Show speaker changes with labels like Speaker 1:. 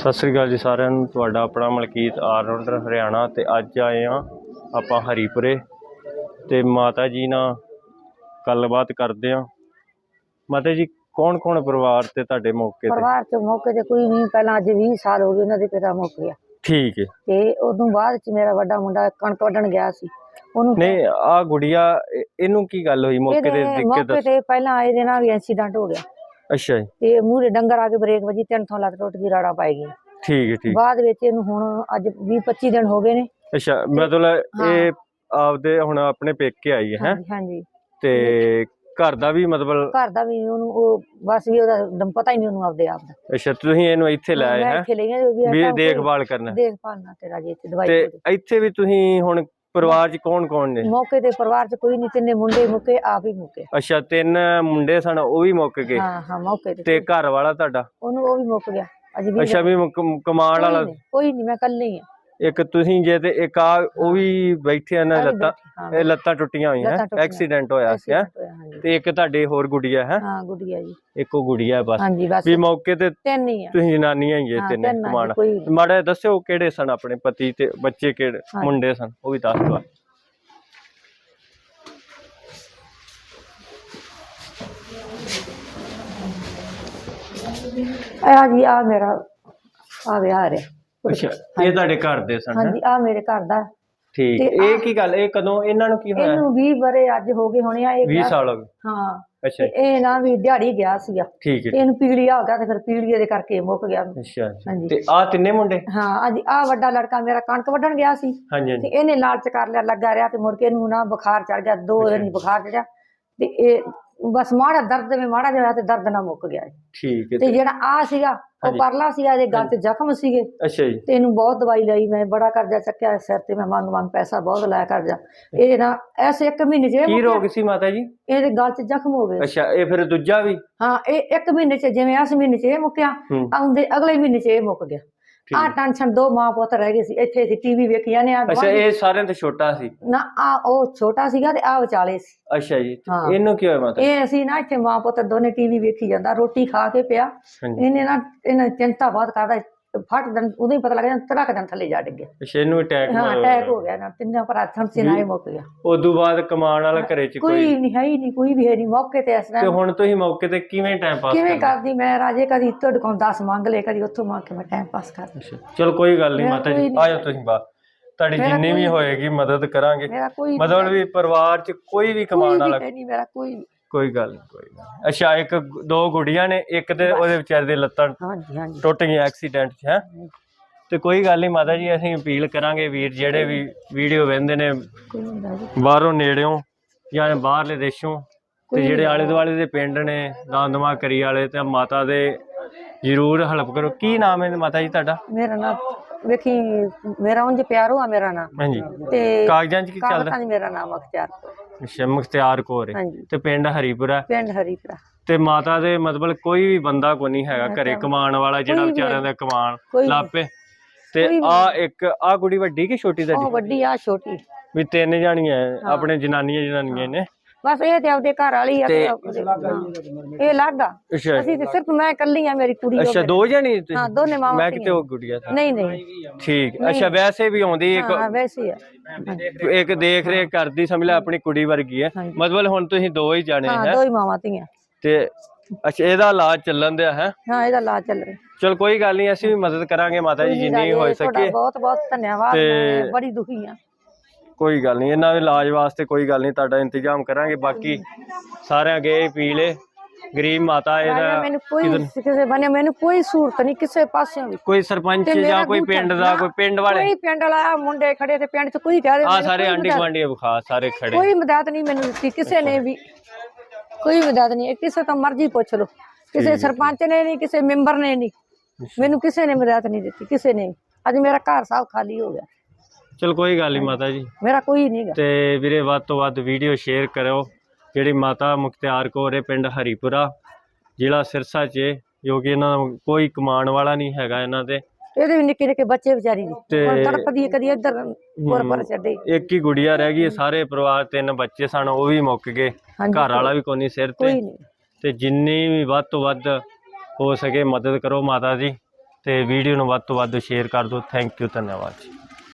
Speaker 1: ਸਤਿ ਸ੍ਰੀ ਅਕਾਲ ਜੀ ਸਾਰਿਆਂ ਨੂੰ। ਤੁਹਾਡਾ ਆਪਣਾ ਮਲਕੀਤ ਆਲਰਾਊਂਡਰ ਹਰਿਆਣਾ ਤੇ ਅੱਜ ਆਏ ਆ ਆਪਾਂ ਹਰੀਪੁਰੇ ਤੇ ਮਾਤਾ ਜੀ ਨਾਲ ਗੱਲਬਾਤ ਕਰਦੇ ਆ ਮਾਤਾ ਜੀ ਕੌਣ ਕੌਣ ਪਰਿਵਾਰ ਤੇ ਤੁਹਾਡੇ ਮੌਕੇ ਤੇ?
Speaker 2: ਪਰਿਵਾਰ ਚ ਮੌਕੇ ਤੇ ਕੋਈ ਨਹੀਂ ਪਹਿਲਾਂ ਅੱਜ 20 ਸਾਲ ਹੋ ਗਏ ਉਹਨਾਂ ਦੇ ਪਿਤਾ ਮੁੱਕ ਗਿਆ
Speaker 1: ਠੀਕ ਹੈ
Speaker 2: ਤੇ ਉਦੋਂ ਬਾਅਦ ਚ ਮੇਰਾ ਵੱਡਾ ਮੁੰਡਾ ਕਣਕ ਵੱਢਣ ਗਿਆ ਸੀ। ਉਹਨੂੰ
Speaker 1: ਨਹੀਂ ਆ ਗੁੜੀਆ ਇਹ- ਇਹਨੂੰ ਕੀ ਗੱਲ ਹੋਈ? ਮੌਕੇ ਤੇ ਕੇ
Speaker 2: ਮੌਕੇ ਤੇ ਪਹਿਲਾਂ ਇਹਦੇ ਨਾਲ ਵੀ ਐਕਸੀਡੈਂਟ ਹੋ ਗਿਆ।
Speaker 1: ਅੱਛਾ ਜੀ।
Speaker 2: ਤੇ ਮੂਹਰੇ ਡੰਗਰ ਆ ਕੇ ਬ੍ਰੇਕ ਵੱਜੀ ਤਿੰਨ ਥਾਂ ਲੱਤ ਟੁੱਟ ਗਈ ਰਾੜਾ ਪਾਈ ਗਈ
Speaker 1: ਠੀਕ ਹੈ ਠੀਕ।
Speaker 2: ਬਾਅਦ ਵਿੱਚ ਇਹਨੂੰ ਹੁਣ ਅੱਜ 20 25 ਦਿਨ ਹੋ ਗਏ ਨੇ।
Speaker 1: ਅੱਛਾ ਮਤਲਬ ਇਹ ਆਪਦੇ ਹੁਣ ਆਪਣੇ ਪੇਕੇ ਆਈ ਹੈ ਹੈਂ?
Speaker 2: ਹਾਂਜੀ ਹਾਂਜੀ।
Speaker 1: ਤੇ ਘਰ ਦਾ ਵੀ ਮਤਲਬ
Speaker 2: ਘਰ ਦਾ ਵੀ ਉਹਨੂੰ ਉਹ ਬਸ ਵੀ ਉਹਦਾ ਦਮ ਪਤਾ ਹੀ ਨਹੀਂ ਉਹਨੂੰ ਆਪਦੇ ਆਪ ਦਾ।
Speaker 1: ਅੱਛਾ ਤੁਸੀਂ ਇਹਨੂੰ ਇੱਥੇ ਲੈ ਆਏ
Speaker 2: ਮੈਂ
Speaker 1: ਹੈ?
Speaker 2: ਇੱਥੇ ਲਈ ਆ ਵੀ
Speaker 1: ਦੇਖਭਾਲ ਕਰਨਾ
Speaker 2: ਦੇਖਭਾਲ ਨਾ ਤੇਰਾ ਜੀ ਇੱਥੇ ਦਵਾਈ
Speaker 1: ਤੇ। ਇੱਥੇ ਵੀ ਤੁਸੀਂ ਹੁਣ ਪਰਿਵਾਰ 'ਚ ਕੌਣ ਕੌਣ ਨੇ?
Speaker 2: ਮੌਕੇ ਤੇ ਪਰਿਵਾਰ ਚ ਕੋਈ ਨਹੀਂ ਤਿੰਨੇ ਮੁੰਡੇ ਮੁੱਕੇ ਆਪ ਹੀ ਮੁੱਕੇ।
Speaker 1: ਅੱਛਾ ਤਿੰਨ ਮੁੰਡੇ ਸਨ ਉਹ ਵੀ ਮੁੱਕ ਗਏ?
Speaker 2: ਹਾਂ ਹਾਂ ਮੌਕੇ ਤੇ।
Speaker 1: ਤੇ ਘਰ ਵਾਲਾ ਤੁਹਾਡਾ?
Speaker 2: ਉਹਨੂੰ ਉਹ ਵੀ ਮੁੱਕ ਗਿਆ। ਅੱਜ ਵੀ
Speaker 1: ਅੱਛਾ ਵੀ
Speaker 2: ਕੋਈ
Speaker 1: ਵਾਲਾ
Speaker 2: ਕੋਈ ਨਹੀਂ ਮੈਂ ਕੱਲੀ ਆ।
Speaker 1: ਇੱਕ ਤੁਸੀਂ ਜੇ ਤੇ ਇੱਕ ਆ ਉਹ ਵੀ ਬੈਠੇ ਆ ਨਾ ਲੱਤਾਂ। ਇਹ ਲੱਤਾਂ ਟੁੱਟੀਆਂ ਹੋਈਆਂ
Speaker 2: ਲੱਤਾਂ ਟੁੱਟੀਆਂ।
Speaker 1: ਐਕਸੀਡੈਂਟ ਹੋਇਆ ਸੀ ਹੈਂ?
Speaker 2: ਹਾਂਜੀ।
Speaker 1: ਤੇ ਇੱਕ ਤੁਹਾਡੇ ਹੋਰ ਗੁੜੀਆ ਹੈ
Speaker 2: ਹਾਂ ਗੁੱਡੀਆ ਜੀ
Speaker 1: ਇੱਕੋ ਗੁੜੀਆ ਬਸ
Speaker 2: ਹਾਂਜੀ ਬਸ
Speaker 1: ਵੀ ਮੌਕੇ ਤੇ
Speaker 2: ਤਿੰਨ ਹੀ ਆ
Speaker 1: ਤੁਸੀਂ ਜਨਾਨੀਆਂ ਹੀ ਹੈ
Speaker 2: ਹਾਂ,
Speaker 1: ਤਿੰਨੇ
Speaker 2: ਤਿੰਨ ਆ ਜੀ,
Speaker 1: ਕਮਾਉਣ
Speaker 2: ਕੋਈ ਨੀ।
Speaker 1: ਮਾੜਾ ਜਿਹਾ ਦੱਸਿਓ ਕਿਹੜੇ ਸਨ ਆਪਣੇ ਪਤੀ ਤੇ ਬੱਚੇ ਕਿਹੜੇ। ਮੁੰਡੇ ਸਨ ਉਹ ਵੀ ਦੱਸ ਦਿਓ
Speaker 2: ਆ ਜੀ ਆ ਮੇਰਾ ਆ ਵਿਆਹ ਰਿਹਾ
Speaker 1: ਅੱਛਾ ਇਹ ਤੁਹਾਡੇ ਘਰ ਦੇ ਸਨ?
Speaker 2: ਹਾਂਜੀ ਆ ਮੇਰੇ ਘਰ ਦਾ।
Speaker 1: ਠੀਕ ਇਹ ਕੀ ਗੱਲ ਇਹ ਕਦੋਂ ਇਹਨਾਂ ਨੂੰ ਕੀ ਹੋਇਆ?
Speaker 2: ਇਹਨੂੰ 20 ਬਰੇ ਅੱਜ ਹੋ ਗਏ ਹੋਣੇ ਆ ਇਹ
Speaker 1: 20
Speaker 2: ਗਿਆ-
Speaker 1: ਸਾਲ ਹੋ ਗਏ।
Speaker 2: ਹਾਂ
Speaker 1: ਅੱਛਾ।
Speaker 2: ਇਹ ਨਾ ਵੀ ਦਿਹਾੜੀ ਗਿਆ ਸੀਗਾ।
Speaker 1: ਠੀਕ ਹੈ।
Speaker 2: ਇਹਨੂੰ ਪੀਲੀਆ ਹੋ ਗਿਆ ਤੇ ਫਿਰ ਪੀਲੀਏ ਦੇ ਕਰਕੇ ਮੁੱਕ ਗਿਆ।
Speaker 1: ਅੱਛਾ।
Speaker 2: ਹਾਂਜੀ।
Speaker 1: ਤੇ ਆ ਤਿੰਨੇ ਮੁੰਡੇ?
Speaker 2: ਹਾਂ ਅੱਜ ਆ ਵੱਡਾ ਲੜਕਾ ਮੇਰਾ ਕਣਕ ਵੱਢਣ ਗਿਆ ਸੀ।
Speaker 1: ਹਾਂਜੀ
Speaker 2: ਤੇ ਇਹਨੇ ਲਾਲਚ ਕਰ ਲਿਆ ਲੱਗਾ ਰਿਹਾ ਤੇ ਮੁੜ ਕੇ ਇਹਨੂੰ ਨਾ ਬੁਖਾਰ ਚੜ ਗਿਆ ਦੋ ਦਿਨ ਬੁਖਾਰ ਚੜਿਆ ਤੇ ਇਹ ਬਸ ਮਾੜਾ ਦਰਦ ਵਿੱਚ ਮਾੜਾ ਜਿਹਾ ਹੋਇਆ ਤੇ ਦਰਦ ਨਾਲ ਮੁੱਕ ਗਿਆ।
Speaker 1: ਠੀਕ ਹੈ
Speaker 2: ਤੇ ਜਿਹੜਾ ਆ ਸੀਗਾ ਉਹ। ਪਰਲਾ ਸੀਗਾ ਇਹਦੇ ਗਲ 'ਚ ਜ਼ਖਮ ਸੀਗੇ।
Speaker 1: ਅੱਛਾ ਜੀ।
Speaker 2: ਤੇ ਇਹਨੂੰ ਬਹੁਤ ਦਵਾਈ ਲਈ ਮੈਂ ਬੜਾ ਕਰਜ਼ਾ ਚੱਕਿਆ ਸਿਰ ਤੇ ਮੈਂ ਮੰਗ ਮੰਗ ਪੈਸਾ ਬਹੁਤ ਲਾਇਆ ਕਰਜ਼ਾ। ਇਹ ਨਾ ਐਸੇ ਇੱਕ ਮਹੀਨੇ 'ਚ ਇਹ
Speaker 1: ਕੀ। ਰੋਗ ਸੀ ਮਾਤਾ ਜੀ?
Speaker 2: ਇਹਦੇ ਗਲ 'ਚ ਜ਼ਖਮ ਹੋ ਗਏ।
Speaker 1: ਅੱਛਾ ਇਹ ਫਿਰ ਦੂਜਾ ਵੀ?
Speaker 2: ਹਾਂ ਇਹ ਇੱਕ ਮਹੀਨੇ 'ਚ ਜਿਵੇਂ ਇਸ ਮਹੀਨੇ 'ਚ ਇਹ ਮੁੱਕਿਆ ਆਉਂਦੇ ਅਗਲੇ ਮਹੀਨੇ 'ਚ ਇਹ ਮੁੱਕ ਗਿਆ। ਆ ਟੈਨਸ਼ਨ ਦੋ ਮਾਂ ਪੁੱਤ ਰਹਿ ਗਏ ਸੀ ਇੱਥੇ ਅਸੀਂ ਟੀਵੀ ਵੇਖੀ ਜਾਂਦੇ ਆ
Speaker 1: ਅੱਛਾ ਇਹ ਸਾਰਿਆਂ ਤੋਂ ਛੋਟਾ ਸੀ?
Speaker 2: ਨਾ ਆ ਉਹ ਛੋਟਾ ਸੀਗਾ ਤੇ ਆ ਵਿਚਾਲੇ ਸੀ।
Speaker 1: ਅੱਛਾ ਜੀ
Speaker 2: ਹਾਂ।
Speaker 1: ਇਹਨੂੰ ਕੀ ਹੋਇਆ ਮਾਤਾ?
Speaker 2: ਇਹ ਅਸੀਂ ਨਾ ਇੱਥੇ ਮਾਂ ਪੁੱਤ ਦੋਨੇ ਟੀਵੀ ਵੇਖੀ ਜਾਂਦਾ ਰੋਟੀ ਖਾ ਕੇ ਪਿਆ।
Speaker 1: ਹਾਂਜੀ।
Speaker 2: ਇਹਨੇ ਨਾ ਇਹਨਾਂ ਚਿੰਤਾ ਬਹੁਤ ਕਰਦਾ ਫਟ ਦਿਨ ਉਦੋਂ ਹੀ ਪਤਾ ਲੱਗ ਜਾਂਦਾ ਤੜਕ ਦਿਨ ਥੱਲੇ ਜਾ ਡਿੱਗਿਆ
Speaker 1: ਅੱਛਾ ਇਹਨੂੰ ਅਟੈਕ
Speaker 2: ਹਾਂ ਅਟੈਕ ਹੋ ਗਿਆ ਨਾ ਤਿੰਨਾਂ ਪਰ ਹੱਥਾਂ ਸੀ ਨਾ ਇਹ ਮੁੱਕ ਗਿਆ।
Speaker 1: ਉਦੋਂ ਬਾਅਦ ਕਮਾਉਣ ਵਾਲਾ ਘਰੇ ਚ ਕੋਈ
Speaker 2: ਕੋਈ ਨਹੀਂ ਹੈ ਹੀ ਨਹੀਂ ਕੋਈ ਵੀ ਹੈ ਨਹੀਂ ਮੌਕੇ ਤੇ ਇਸ
Speaker 1: ਤੇ ਹੁਣ ਤੁਸੀਂ ਮੌਕੇ ਤੇ ਕਿਵੇਂ ਟਾਈਮ ਪਾਸ
Speaker 2: ਕਿਵੇਂ ਕਰਦੀ ਮੈਂ ਰਾਜੇ ਕਦੀ ਤੁਹਾਡੇ ਕੋਲ 10 ਮੰਗ ਲਏ ਕਦੀ ਉੱਥੋਂ ਮੰਗ ਕੇ ਮੈਂ ਟਾਈਮ ਪਾਸ ਕਰਦੀ
Speaker 1: ਚਲੋ ਕੋਈ ਗੱਲ ਨਹੀਂ ਮਾਤਾ ਜੀ। ਆਜੋ ਤੁਸੀਂ ਬਾਹਰ। ਤੁਹਾਡੀ ਜਿੰਨੀ ਵੀ ਹੋਏਗੀ ਮਦਦ ਕਰਾਂਗੇ। ਮਤਲਬ ਵੀ ਪਰਿਵਾਰ ਚ ਕੋਈ ਵੀ ਕਮਾਉਣ
Speaker 2: ਵੀ
Speaker 1: ਵਾਲਾ
Speaker 2: ਨਹੀਂ ਮੇਰਾ ਕੋਈ।
Speaker 1: ਕੋਈ ਗੱਲ ਨਹੀਂ ਕੋਈ ਗੱਲ। ਅੱਛਾ ਇੱਕ ਦੋ ਗੁੜੀਆਂ ਨੇ ਇੱਕ ਤੇ ਉਹਦੇ ਵਿਚਾਰੇ ਦੇ ਲੱਤਾਂ
Speaker 2: ਹਾਂਜੀ ਹਾਂਜੀ।
Speaker 1: ਟੁੱਟ ਗਈਆਂ ਐਕਸੀਡੈਂਟ 'ਚ ਹੈ? ਤੇ ਕੋਈ ਗੱਲ ਨਹੀਂ ਮਾਤਾ ਜੀ ਅਸੀਂ ਅਪੀਲ ਕਰਾਂਗੇ ਵੀਰ ਜਿਹੜੇ ਵੀ ਵੀਡੀਓ ਵੇਖਦੇ ਨੇ
Speaker 2: ਕੋਈ ਨਹੀਂ ਰਾਜੇ
Speaker 1: ਬਾਹਰੋਂ ਨੇੜਿਓਂ ਜਾਂ ਬਾਹਰਲੇ ਦੇਸ਼ੋਂ ਤੇ ਜਿਹੜੇ ਆਲੇ ਦੁਆਲੇ ਦੇ ਪਿੰਡ ਨੇ ਦੰਦਮਾ ਕਰੀ ਵਾਲੇ ਤੇ ਮਾਤਾ ਦੇ ਜ਼ਰੂਰ ਹੈਲਪ ਕਰੋ। ਕੀ ਨਾਮ ਹੈ ਮਾਤਾ ਜੀ ਤੁਹਾਡਾ?
Speaker 2: ਮੇਰਾ ਨਾਮ ਵੇਖੀ ਮੇਰਾ ਉਂਝ ਪਿਆਰੋ ਆ ਮੇਰਾ ਨਾਮ।
Speaker 1: ਹਾਂਜੀ।
Speaker 2: ਤੇ
Speaker 1: ਕਾਗਜ਼ਾਂ 'ਚ ਕੀ ਚੱਲਦਾ?
Speaker 2: ਕਾਗਜ਼ਾਂ 'ਚ ਮੇਰਾ ਨਾਮ ਅਖਤਿਆਰ
Speaker 1: ਅੱਛਾ ਮੁਖਤਿਆਰ ਕੌਰ
Speaker 2: ਹਾਂਜੀ।
Speaker 1: ਤੇ ਪਿੰਡ ਹਰੀਪੁਰਾ
Speaker 2: ਪਿੰਡ ਹਰੀਪੁਰਾ।
Speaker 1: ਤੇ ਮਾਤਾ ਦੇ ਮਤਲਬ ਕੋਈ ਵੀ ਬੰਦਾ ਕੋ ਨਹੀਂ ਹੈਗਾ ਘਰੇ ਕਮਾਉਣ ਵਾਲਾ ਜਿਹੜਾ ਵਿਚਾਰਿਆਂ ਦਾ ਕਮਾਣ
Speaker 2: ਵੀ।
Speaker 1: ਲਾਪੇ। ਤੇ ਆ ਇੱਕ ਆ ਕੁੜੀ ਵੱਡੀ ਕਿ ਛੋਟੀ
Speaker 2: ਉਹ
Speaker 1: ਤੁਹਾਡੀ
Speaker 2: ਵੱਡੀ ਆ ਛੋਟੀ।
Speaker 1: ਵੀ ਤਿੰਨ ਜਾਣੀਆਂ ਆਪਣੇ ਜਨਾਨੀਆਂ ਜਨਾਨੀਆਂ ਨੇ।
Speaker 2: ਬਸ ਇਹ ਤੇ ਆਪਦੇ ਘਰ ਵਾਲੀ ਆ ਤੇ
Speaker 1: ਤੇ-
Speaker 2: ਆਪਦੇ-। ਇਹ ਲੱਗਾ
Speaker 1: ਅੱਛਾ।
Speaker 2: ਅਸੀਂ ਤੇ ਸਿਰਫ ਮੈਂ ਇਕੱਲੀ ਆ ਮੇਰੀ ਕੁੜੀ
Speaker 1: ਅੱਛਾ ਦੋ ਜਣੀ?
Speaker 2: ਹਾਂ ਦੋਨੇ ਮਾਵਾਂ
Speaker 1: ਮੈਂ। ਕਿਤੇ ਉਹ ਗੁੜੀਆ ਸੀ
Speaker 2: ਨਹੀਂ ਨਹੀਂ।
Speaker 1: ਠੀਕ। ਅੱਛਾ ਵੈਸੇ ਵੀ ਆਉਂਦੀ ਇੱਕ
Speaker 2: ਹਾਂ ਵੈਸੇ ਹੀ ਆ।
Speaker 1: ਇੱਕ ਦੇਖ ਰੇਖ ਕਰਦੀ ਸਮਝ ਲੈ ਆਪਣੀ ਕੁੜੀ ਵਰਗੀ ਹੈ
Speaker 2: ਹਾਂਜੀ।
Speaker 1: ਮਤਲਬ ਹੁਣ ਤੁਸੀਂ ਦੋ ਹੀ ਜਾਣੇ
Speaker 2: ਹਾਂ
Speaker 1: ਹੈ।
Speaker 2: ਦੋ ਹੀ ਮਾਵਾਂ ਧੀਆਂ।
Speaker 1: ਤੇ ਅੱਛਾ ਇਹਦਾ ਇਲਾਜ ਚੱਲਣ ਦਿਆ ਹੈ?
Speaker 2: ਹਾਂ ਇਹਦਾ ਲਾ ਚੱਲ ਰਿਹਾ।
Speaker 1: ਚਲ ਕੋਈ ਗੱਲ ਨਹੀਂ ਅਸੀਂ ਵੀ ਮਦਦ ਕਰਾਂਗੇ ਮਾਤਾ ਜੀ ਜਿੰਨੀ ਹੋ ਸਕੇ।
Speaker 2: ਬਹੁਤ ਬਹੁਤ ਧੰਨਵਾਦ।
Speaker 1: ਤੇ-
Speaker 2: ਮੈਂ ਬੜੀ ਦੁਖੀ ਆ।
Speaker 1: ਕੋਈ ਗੱਲ ਨਹੀਂ ਇਹਨਾਂ ਦੇ ਇਲਾਜ ਵਾਸਤੇ ਕੋਈ ਗੱਲ ਨਹੀਂ ਤੁਹਾਡਾ ਇੰਤਜ਼ਾਮ ਕਰਾਂਗੇ ਬਾਕੀ ਸਾਰਿਆਂ ਗਏ ਪੀ ਲੈ ਗਰੀਬ ਮਾਤਾ
Speaker 2: ਰਾਜਾ
Speaker 1: ਇਹਦਾ
Speaker 2: ਮੈਨੂੰ ਕੋਈ ਕਿਸੇ ਬਣੇ ਮੈਨੂੰ ਕੋਈ ਸਹੂਲਤ ਨਹੀਂ ਕਿਸੇ ਪਾਸਿਓਂ ਵੀ।
Speaker 1: ਕੋਈ ਸਰਪੰਚ
Speaker 2: ਤੇ
Speaker 1: ਜਾਂ
Speaker 2: ਮੇਰਾ
Speaker 1: ਕੋਈ
Speaker 2: ਅੰਗੂਠਾ
Speaker 1: ਪਿੰਡ ਦਾ
Speaker 2: ਨਾ,
Speaker 1: ਕੋਈ ਪਿੰਡ ਵਾਲੇ?
Speaker 2: ਕੋਈ ਪਿੰਡ ਵਾਲਾ ਮੁੰਡੇ ਖੜੇ ਤੇ ਪਿੰਡ ਚ ਕੋਈ ਕਹਿ ਦੇ
Speaker 1: ਆ
Speaker 2: ਮੈਨੂੰ
Speaker 1: ਸਾਰੇ
Speaker 2: ਕੋਈ
Speaker 1: ਆਂਡੀ
Speaker 2: ਮਦਦ-
Speaker 1: ਗਵਾਂਡੀ ਬੁਖਾ ਸਾਰੇ ਖੜੇ।
Speaker 2: ਕੋਈ ਮਦਦ ਨਹੀਂ ਮੈਨੂੰ ਦਿੱਤੀ ਕਿਸੇ ਨੇ ਵੀ। ਕੋਈ ਮਦਦ ਨਹੀਂ ਇਹ ਕਿਸੇ ਤੋਂ ਮਰਜ਼ੀ ਪੁੱਛ ਲਓ। ਕਿਸੇ ਸਰਪੰਚ ਨੇ ਨਹੀਂ ਕਿਸੇ ਮੈਂਬਰ ਨੇ ਨਹੀਂ। ਮੈਨੂੰ ਕਿਸੇ ਨੇ ਮਦਦ ਨਹੀਂ ਦਿੱਤੀ ਕਿਸੇ ਨੇ ਵੀ। ਅੱਜ ਮੇਰਾ ਘਰ ਸਭ ਖਾਲੀ ਹੋ ਗਿਆ।
Speaker 1: ਚਲ ਕੋਈ ਗੱਲ ਨਹੀਂ ਮਾਤਾ ਜੀ।
Speaker 2: ਮੇਰਾ ਕੋਈ ਨਹੀਂਗਾ
Speaker 1: ਤੇ ਵੀਰੇ ਵੱਧ ਤੋਂ ਵੱਧ ਵੀਡੀਓ ਸ਼ੇਅਰ ਕਰੋ ਜਿਹੜੀ ਮਾਤਾ ਮੁਖਤਿਆਰ ਕੌਰ ਹੈ ਪਿੰਡ ਹਰੀਪੁਰਾ ਜ਼ਿਲ੍ਹਾ ਸਿਰਸਾ 'ਚ ਹੈ, ਜੋ ਕਿ ਇਹਨਾਂ ਦਾ ਕੋਈ ਕਮਾਉਣ ਵਾਲਾ ਨਹੀਂ ਹੈਗਾ ਇਹਨਾਂ ਦੇ।
Speaker 2: ਇਹਦੇ ਵੀ ਨਿੱਕੇ ਨਿੱਕੇ ਬੱਚੇ ਵਿਚਾਰੀ ਦੀ।
Speaker 1: ਤੇ-
Speaker 2: ਤੜਪਦੀ ਹੈ, ਕਦੀ ਇੱਧਰ ਪੁਰ ਪੁਰ ਛੱਡੇ।
Speaker 1: ਇੱਕ ਹੀ ਗੁੜੀਆ ਰਹਿ ਗਈ ਹੈ, ਸਾਰੇ ਪਰਿਵਾਰ ਤਿੰਨ ਬੱਚੇ ਸਨ ਉਹ ਵੀ ਮੁੱਕ ਗਏ।
Speaker 2: ਹਾਂਜੀ।
Speaker 1: ਘਰ ਵਾਲਾ ਵੀ ਕੋਈ ਨਹੀਂ ਸਿਰ ਤੇ।
Speaker 2: ਕੋਈ ਨਹੀਂ
Speaker 1: ਤੇ ਜਿੰਨੀ ਵੀ ਵੱਧ ਤੋਂ ਵੱਧ ਹੋ ਸਕੇ ਮਦਦ ਕਰੋ ਮਾਤਾ ਜੀ। ਤੇ ਵੀਡੀਓ ਨੂੰ ਵੱਧ ਤੋਂ ਵੱਧ ਸ਼ੇਅਰ ਕਰ ਦਿਓ। ਥੈਂਕ ਯੂ ਧੰਨਵਾਦ ਜੀ।